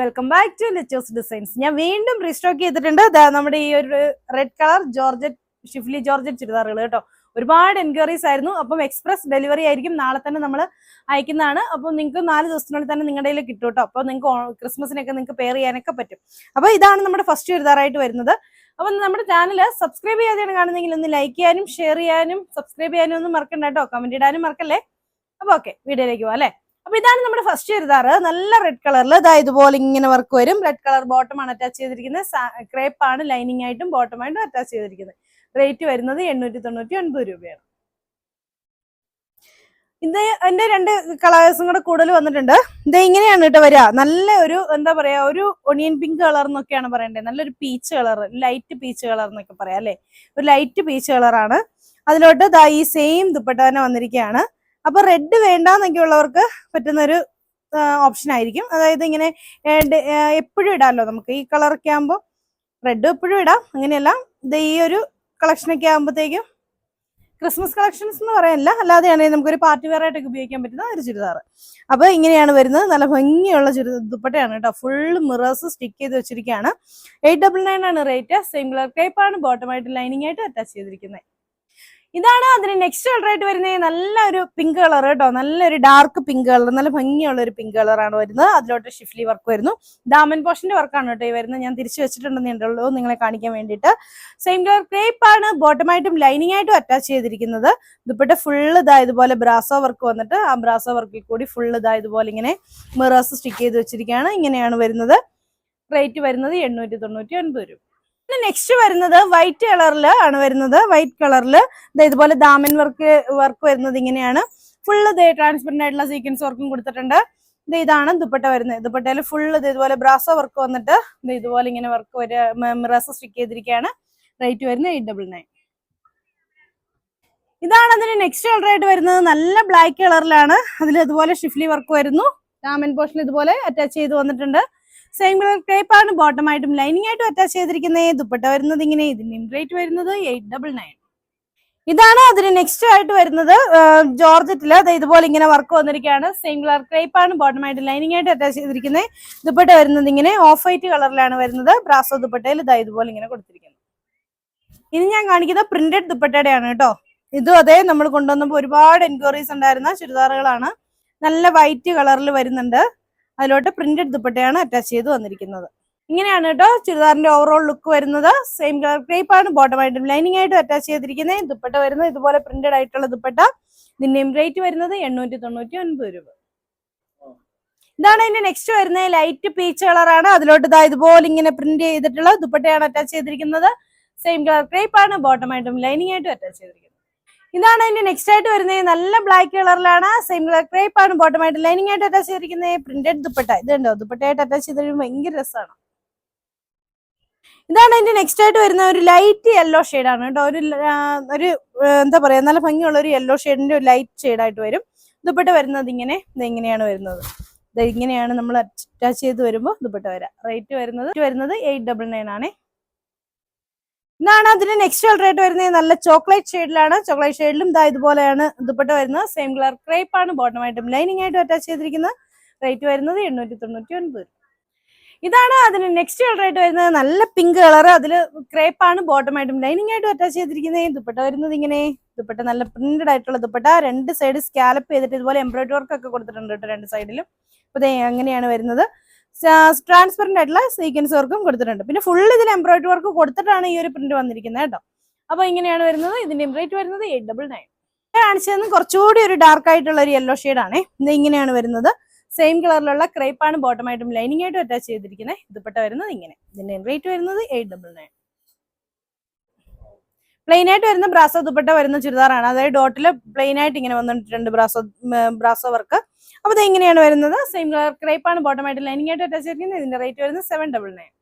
Welcome back to Lechos designs ഞാൻ വീണ്ടും restock ചെയ്തിട്ടുണ്ട്. നമ്മുടെ ഈ ഒരു red colour georgette schiffli georgette ചുരിദാറുകൾ കേട്ടോ. ഒരുപാട് എൻക്വയറീസ് ആയിരുന്നു. അപ്പം എക്സ്പ്രസ് ഡെലിവറി ആയിരിക്കും നാളെ തന്നെ നമ്മൾ അയക്കുന്നതാണ്. അപ്പം നിങ്ങൾക്ക് നാല് ദിവസത്തിനുള്ളിൽ തന്നെ നിങ്ങളുടെ കയ്യിൽ കിട്ടും കേട്ടോ. അപ്പോൾ നിങ്ങൾക്ക് ക്രിസ്മസിനൊക്കെ നിങ്ങൾക്ക് പെയർ ചെയ്യാനൊക്കെ പറ്റും. അപ്പോൾ ഇതാണ് നമ്മുടെ ഫസ്റ്റ് ചുരിദാറായിട്ട് വരുന്നത്. അപ്പം നമ്മുടെ ചാനൽ സബ്സ്ക്രൈബ് ചെയ്യാതെയാണ് കാണുന്നെങ്കിൽ ഒന്ന് ലൈക്ക് ചെയ്യാനും ഷെയർ ചെയ്യാനും സബ്സ്ക്രൈബ് ചെയ്യാനും ഒന്നും മറക്കണ്ട കേട്ടോ. കമന്റ് ഇടാനും മറക്കല്ലേ? അപ്പോൾ ഓക്കെ വീഡിയോയിലേക്ക് പോവാം അല്ലേ? അപ്പൊ ഇതാണ് നമ്മുടെ ഫസ്റ്റ് ചുരിദാറ്. നല്ല റെഡ് കളറിൽ ഇതാ ഇതുപോലെ ഇങ്ങനെ വർക്ക് വരും. റെഡ് കളർ ബോട്ടം ആണ് അറ്റാച്ച് ചെയ്തിരിക്കുന്നത്. ക്രേപ്പ് ആണ് ലൈനിങ് ആയിട്ടും ബോട്ടം ആയിട്ടും അറ്റാച്ച് ചെയ്തിരിക്കുന്നത്. റേറ്റ് വരുന്നത് എണ്ണൂറ്റി തൊണ്ണൂറ്റി ഒൻപത് രൂപയാണ്. ഇത് എന്റെ രണ്ട് കളേഴ്സും കൂടെ കൂടുതൽ വന്നിട്ടുണ്ട്. ഇത് ഇങ്ങനെയാണ് കേട്ടോ വരിക. നല്ല ഒരു എന്താ പറയാ ഒരു ഒണിയൻ പിങ്ക് കളർ എന്നൊക്കെയാണ് പറയണ്ടത് നല്ലൊരു peach colour light peach colour എന്നൊക്കെ പറയാം അല്ലെ? ഒരു ലൈറ്റ് പീച്ച് കളറാണ് അതിലോട്ട് ഈ സെയിം ദുപ്പട്ട തന്നെ വന്നിരിക്കുകയാണ്. അപ്പൊ റെഡ് വേണ്ടാന്നൊക്കെ ഉള്ളവർക്ക് പറ്റുന്ന ഒരു ഓപ്ഷൻ ആയിരിക്കും. അതായത് ഇങ്ങനെ എപ്പോഴും ഇടാമല്ലോ നമുക്ക്. ഈ കളറൊക്കെ ആകുമ്പോൾ റെഡ് എപ്പോഴും ഇടാം. അങ്ങനെയല്ല ഇത് ഈ ഒരു കളക്ഷനൊക്കെ ആകുമ്പോഴത്തേക്കും ക്രിസ്മസ് കളക്ഷൻസ് എന്ന് പറയാനില്ല അല്ലാതെയാണെങ്കിൽ നമുക്കൊരു പാർട്ടി വെയർ ആയിട്ടൊക്കെ ഉപയോഗിക്കാൻ പറ്റുന്ന ഒരു ചുരിദാർ അപ്പോൾ ഇങ്ങനെയാണ് വരുന്നത്. നല്ല ഭംഗിയുള്ള ചുരി ദുപ്പട്ടയാണ് കേട്ടോ. ഫുൾ മിറേഴ്സ് സ്റ്റിക്ക് ചെയ്ത് വെച്ചിരിക്കുകയാണ്. എയ്റ്റ് ഡബിൾ നയൻ ആണ് റേറ്റ് സെയിം കളർ ടൈപ്പ് ആണ്. ബോട്ടമായിട്ട് ലൈനിങ് ആയിട്ട് അറ്റാച്ച് ചെയ്തിരിക്കുന്നത്. ഇതാണ് അതിന് നെക്സ്റ്റ് കളർ ആയിട്ട് വരുന്നത്. നല്ലൊരു പിങ്ക് കളർ കേട്ടോ. നല്ലൊരു ഡാർക്ക് പിങ്ക് കളർ നല്ല ഭംഗിയുള്ള ഒരു പിങ്ക് കളറാണ് വരുന്നത്. അതിലോട്ട് ഷിഫ്ലി വർക്ക് വരുന്നു. ദാമൻ പോഷന്റെ വർക്കാണ് കേട്ടോ ഈ വരുന്നത്. ഞാൻ തിരിച്ചു വെച്ചിട്ടുണ്ടെന്നുള്ളൂ നിങ്ങളെ കാണിക്കാൻ വേണ്ടിയിട്ട്. സെയിം കളർ ക്രേപ്പ് ആണ്. ബോട്ടമായിട്ടും ലൈനിങ് ആയിട്ടും അറ്റാച്ച് ചെയ്തിരിക്കുന്നത്. ദുപ്പട്ട ഫുള്ള് ഇതാ ഇതുപോലെ ബ്രാസോ വർക്ക് വന്നിട്ട് ആ ബ്രാസോ വർക്കിൽ കൂടി ഫുള്ള് ഇതാ ഇതുപോലെ ഇങ്ങനെ മിറേഴ്സ് സ്റ്റിക്ക് ചെയ്ത് വെച്ചിരിക്കുകയാണ്. ഇങ്ങനെയാണ് വരുന്നത്. റേറ്റ് വരുന്നത് എണ്ണൂറ്റി തൊണ്ണൂറ്റി ഒൻപത് രൂപ. നെക്സ്റ്റ് വരുന്നത് വൈറ്റ് കളറിൽ ആണ് വരുന്നത്. വൈറ്റ് കളറിൽ ഇതുപോലെ ദാമൻ വർക്ക് വർക്ക് വരുന്നത് ഇങ്ങനെയാണ്. ഫുള്ള് ട്രാൻസ്പെറന്റ് ആയിട്ടുള്ള സീക്വൻസ് വർക്കും കൊടുത്തിട്ടുണ്ട്. ഇത് ഇതാണ് ദുപ്പട്ട വരുന്നത്. ദുപ്പട്ടയിൽ ഫുള്ള് ഇത് ഇതുപോലെ ബ്രാസോ വർക്ക് വന്നിട്ട് ഇത് ഇതുപോലെ ഇങ്ങനെ വർക്ക് വരെ മിറസ് സ്റ്റിക്ക് ചെയ്തിരിക്കുകയാണ്. റേറ്റ് വരുന്നത് എയ്റ്റ് ഡബിൾ നയൻ ഇതാണ് അതിന് നെക്സ്റ്റ് കളർ ആയിട്ട് വരുന്നത്. നല്ല ബ്ലാക്ക് കളറിലാണ് അതിൽ ഇതുപോലെ ഷിഫ്ലി വർക്ക് വരുന്നു. ഡാമൻ പോർഷൻ ഇതുപോലെ അറ്റാച്ച് ചെയ്ത് വന്നിട്ടുണ്ട്. സെയിം കളർ ക്രേപ്പ് ആണ് ബോട്ടം ആയിട്ടും ലൈനിങ് ആയിട്ടും അറ്റാച്ച് ചെയ്തിരിക്കുന്നത് ദുപ്പട്ട വരുന്നത് ഇങ്ങനെ ഇതിന്റെ റേറ്റ് വരുന്നത് എയ്റ്റ് ഡബിൾ നയൻ ഇതാണ് അതിന് നെക്സ്റ്റ് ആയിട്ട് വരുന്നത് ജോർജറ്റിൽ അത് ഇതുപോലെ ഇങ്ങനെ വർക്ക് വന്നിരിക്കുകയാണ്. കളർ ക്രേപ്പ് ആണ് ബോട്ടം ആയിട്ട് ലൈനിങ് ആയിട്ട് അറ്റാച്ച് ചെയ്തിരിക്കുന്നത് ദുപ്പട്ട വരുന്നത് ഇങ്ങനെ ഓഫ് വൈറ്റ് കളറിലാണ് വരുന്നത്. ബ്രാസോ ദുപ്പട്ടയിൽ ഇതാ ഇതുപോലെ ഇങ്ങനെ കൊടുത്തിരിക്കുന്നത് ഇനി ഞാൻ കാണിക്കുന്നത് പ്രിന്റഡ് ദുപ്പട്ടയുടെയാണ് കേട്ടോ. ഇതും അതേ നമ്മൾ കൊണ്ടുവന്നപ്പോൾ ഒരുപാട് എൻക്വയറീസ് ഉണ്ടായിരുന്ന ചുരിദാറുകളാണ്. നല്ല വൈറ്റ് കളറിൽ വരുന്നുണ്ട്. അതിലോട്ട് പ്രിന്റഡ് ദുപ്പട്ടയാണ് അറ്റാച്ച് ചെയ്ത് വന്നിരിക്കുന്നത്. ഇങ്ങനെയാണ് കേട്ടോ ചുരിദാറിന്റെ ഓവറോൾ ലുക്ക് വരുന്നത്. സെയിം കളർ ക്രേപ്പ് ആണ്. ബോട്ടം ആയിട്ടും ലൈനിങ് ആയിട്ടും അറ്റാച്ച് ചെയ്തിരിക്കുന്നത് ദുപ്പട്ട വരുന്നത് ഇതുപോലെ പ്രിന്റഡ് ആയിട്ടുള്ള ദുപ്പട്ട. ഇതിന്റെയും റേറ്റ് വരുന്നത് എണ്ണൂറ്റി തൊണ്ണൂറ്റി ഒൻപത് രൂപ. ഇതാണ് അതിന്റെ നെക്സ്റ്റ് വരുന്നത് ലൈറ്റ് പീച്ച് കളറാണ് അതിലോട്ട് ഇതാ ഇതുപോലെ ഇങ്ങനെ പ്രിന്റ് ചെയ്തിട്ടുള്ള ദുപ്പട്ടയാണ് അറ്റാച്ച് ചെയ്തിരിക്കുന്നത്. സെയിം കളർ ക്രേപ്പ് ആണ്. ബോട്ടം ആയിട്ടും ലൈനിങ് ആയിട്ടും അറ്റാച്ച് ചെയ്തിരിക്കുന്നത്. ഇതാണ് അതിന്റെ നെക്സ്റ്റ് ആയിട്ട് വരുന്നത്. നല്ല ബ്ലാക്ക് കളറിലാണ് സെയിം കളർ ക്രേപ്പ് ആണ്. ബോട്ടം ആയിട്ട് ലൈനിങ് ആയിട്ട് അറ്റാച്ച് ചെയ്തിരിക്കുന്നത്. പ്രിന്റഡ് ദുപ്പട്ട. ഇതുണ്ടോ ദുപ്പട്ടയായിട്ട് അറ്റാച്ച് ചെയ്ത് കഴിയുമ്പോൾ ഭയങ്കര രസമാണ് ഇതാണ് അതിന്റെ നെക്സ്റ്റ് ആയിട്ട് വരുന്ന ഒരു ലൈറ്റ് യെല്ലോ ആണ് കേട്ടോ. ഒരു ഒരു എന്താ പറയാ നല്ല ഭംഗിയുള്ള ഒരു യെല്ലോ ഷെയ്ഡിന്റെ ഒരു ലൈറ്റ് ആയിട്ട് വരും. ദുപ്പട്ട വരുന്നത് ഇങ്ങനെ. ഇതെങ്ങനെയാണ് വരുന്നത്. ഇതെങ്ങനെയാണ് നമ്മൾ അറ്റാച്ച് ചെയ്ത് വരുമ്പോൾ ദുപ്പട്ട വരാം. റേറ്റ് വരുന്നത്. വരുന്നത് എയ്റ്റ് ഡബിൾ നയൻ ആണ്. ഇതാണ് അതിന് നെക്സ്റ്റ് കളർ ആയിട്ട് വരുന്നത്. നല്ല ചോക്ലേറ്റ് ഷെയ്ഡിലാണ് ചോക്ലേറ്റ് ഷെയ്ഡിലും ഇതാ ഇതുപോലെയാണ് ദുപ്പട്ട വരുന്നത്. സെയിം കളർ ക്രേപ്പ് ആണ്. ബോട്ടം ആയിട്ടും ലൈനിങ് ആയിട്ട് അറ്റാച്ച് ചെയ്തിരിക്കുന്നത് റേറ്റ് വരുന്നത് എണ്ണൂറ്റി തൊണ്ണൂറ്റി ഒൻപത് ഇതാണ് അതിന് നെക്സ്റ്റ് കളർ ആയിട്ട് വരുന്നത്. നല്ല പിങ്ക് കളർ അതിൽ ക്രേപ്പ് ആണ്. ബോട്ടം ആയിട്ടും ലൈനിങ് ആയിട്ട് അറ്റാച്ച് ചെയ്തിരിക്കുന്നത്. ദുപ്പട്ട വരുന്നത് ഇങ്ങനെ. ദുപ്പട്ട നല്ല പ്രിന്റഡ് ആയിട്ടുള്ള ദുപ്പട്ട. രണ്ട് സൈഡ് സ്കാലപ്പ് ചെയ്തിട്ട് ഇതുപോലെ എംബ്രോയിഡറി വർക്ക് ഒക്കെ കൊടുത്തിട്ടുണ്ട് കേട്ടോ രണ്ട് സൈഡിലും അപ്പൊ അങ്ങനെയാണ് വരുന്നത്. ട്രാൻസ്പെറന്റ് ആയിട്ടുള്ള സീക്വൻസ് വർക്കും കൊടുത്തിട്ടുണ്ട്. പിന്നെ ഫുൾ ഇതിൽ എംബ്രോയിഡറി വർക്ക് കൊടുത്തിട്ടാണ് ഈ ഒരു പ്രിന്റ് വന്നിരിക്കുന്നത് കേട്ടോ. അപ്പോൾ ഇങ്ങനെയാണ് വരുന്നത്. ഇതിന്റെ എംബ്രോയിഡറി വരുന്നത് എയ്റ്റ് ഡബിൾ നയൻ കാണിച്ചതെന്ന് കുറച്ചുകൂടി ഒരു ഡാർക്ക് ആയിട്ടുള്ള ഒരു യെല്ലോ ആണ്. ഇത് ഇങ്ങനെയാണ് വരുന്നത്. സെയിം കളറിലുള്ള ക്രേപ്പ് ആണ് ബോട്ടം ആയിട്ടും ലൈനിങ് ആയിട്ടും അറ്റാച്ച് ചെയ്തിരിക്കുന്നത്. ദുപ്പട്ട വരുന്നത് ഇങ്ങനെ. ഇതിന്റെ എംബ്രോയിഡറി വരുന്നത് എയ്റ്റ് ഡബിൾ നയൻ പ്ലെയിൻ ആയിട്ട് വരുന്ന ബ്രാസോ ദുപ്പട്ട വരുന്ന ചുരിദാറാണ്. അതായത് ഡോട്ടിൽ പ്ലെയിൻ ആയിട്ട് ഇങ്ങനെ വന്നിട്ടുണ്ട് ബ്രാസോ ബ്രാസോ വർക്ക് അപ്പൊ ഇത് എങ്ങനെയാണ് വരുന്നത്. സെയിം കളർ ക്രേപ്പ് ആണ്. ബോട്ടം ആയിട്ട് ലൈനിങ് ആയിട്ട് അറ്റാച്ച് ചെയ്തിരിക്കുന്നത് ഇതിന്റെ റേറ്റ് വരുന്നത് സെവൻ ഡബിൾ നയൻ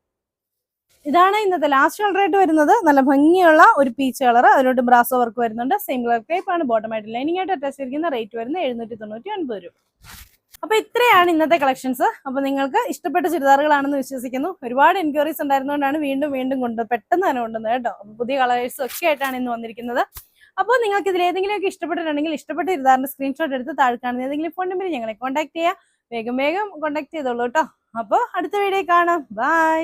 ഇതാണ് ഇന്നത്തെ ലാസ്റ്റ് കളർ ആയിട്ട് വരുന്നത്. നല്ല ഭംഗിയുള്ള ഒരു പീച്ച് കളർ അതിലോട്ട് ബ്രാസോ വർക്ക് വരുന്നുണ്ട്. സെയിം കളർ ക്രേപ്പ് ആണ്. ബോട്ടം ആയിട്ട് ലൈനിങ് ആയിട്ട് അറ്റാച്ച് ചെയ്തിരിക്കുന്ന റേറ്റ് വരുന്നത് എഴുന്നൂറ്റി തൊണ്ണൂറ്റി ഒൻപത് രൂപ. അപ്പൊ ഇത്രയാണ് ഇന്നത്തെ കളക്ഷൻസ് അപ്പൊ നിങ്ങൾക്ക് ഇഷ്ടപ്പെട്ട ചുരിദാറുകളാണെന്ന് വിശ്വസിക്കുന്നു. ഒരുപാട് എൻക്വയറീസ് ഉണ്ടായിരുന്നുകൊണ്ടാണ് വീണ്ടും വീണ്ടും കൊണ്ട് പെട്ടെന്ന് തന്നെ കൊണ്ടുവന്നത് കേട്ടോ. പുതിയ കളേഴ്സ് ഒക്കെ ആയിട്ടാണ് ഇന്ന് വന്നിരിക്കുന്നത്. അപ്പോൾ നിങ്ങൾക്ക് ഇതിൽ ഏതെങ്കിലും ഒക്കെ ഇഷ്ടപ്പെട്ടിട്ടുണ്ടെങ്കിൽ ഇഷ്ടപ്പെട്ട ചുരിദാറിന്റെ സ്ക്രീൻഷോട്ട് എടുത്ത് താഴെ കാണുന്ന ഏതെങ്കിലും ഫോൺ നമ്പർ ഞങ്ങളെ കോൺടാക്ട് ചെയ്യുക വേഗം വേഗം കോൺടാക്ട് ചെയ്തോളൂ കേട്ടോ. അപ്പൊ അടുത്ത വീഡിയോ കാണാം. ബൈ